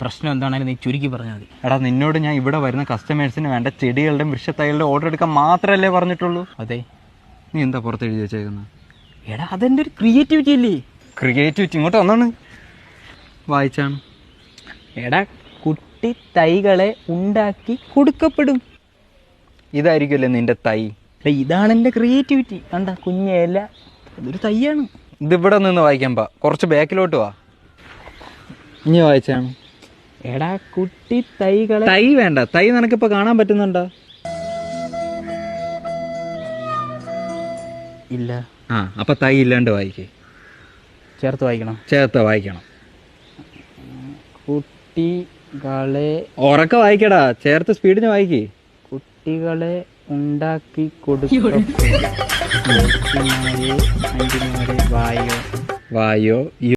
പ്രശ്നം എന്താണെങ്കിലും നീ ചുരുക്കി പറഞ്ഞാൽ മതി. എടാ നിന്നോട് ഞാൻ ഇവിടെ വരുന്ന കസ്റ്റമേഴ്സിന് വേണ്ട ചെടികളുടെയും വൃക്ഷത്തൈകളുടെ ഓർഡർ എടുക്കാൻ മാത്രമല്ലേ പറഞ്ഞിട്ടുള്ളൂ? അതെ. നീ എന്താ പുറത്ത് എഴുതി വെച്ചേക്കുന്നത് എടാ അതെന്റെ ഒരു ക്രിയേറ്റിവിറ്റി അല്ലേ? ക്രിയേറ്റിവിറ്റി ഇങ്ങോട്ട് വന്നാണ്. വായിച്ചാണ്. എടാ കുട്ടി തൈകളെ ഉണ്ടാക്കി കൊടുക്കപ്പെടും. ഇതായിരിക്കുമല്ലേ നിന്റെ തൈ? ഇതാണ് എന്റെ ക്രിയേറ്റിവിറ്റി കണ്ട കുഞ്ഞേല അതൊരു തൈയാണ്. ഇതിവിടെ നിന്ന് വായിക്കാൻ പാ. കുറച്ച് ബാക്കിലോട്ട് വാ. ഇനി വായിച്ചാണ്. എടാ കുട്ടി തൈകളെ തൈ വേണ്ട. തൈ നിനക്കിപ്പോ കാണാൻ പറ്റുന്നുണ്ടോ? ഇല്ല. ആ അപ്പൊ തൈ ഇല്ലാണ്ട് വായിക്കേ. ചേർത്ത് വായിക്കണം. ചേർത്ത് വായിക്കണം. കുട്ടികളെ ഉറക്കെ വായിക്കടാ. ചേർത്ത് സ്പീഡിന് വായിക്കേ. കുട്ടികളെ ഉണ്ടാക്കി കൊടുക്കും. വായോ. വായോ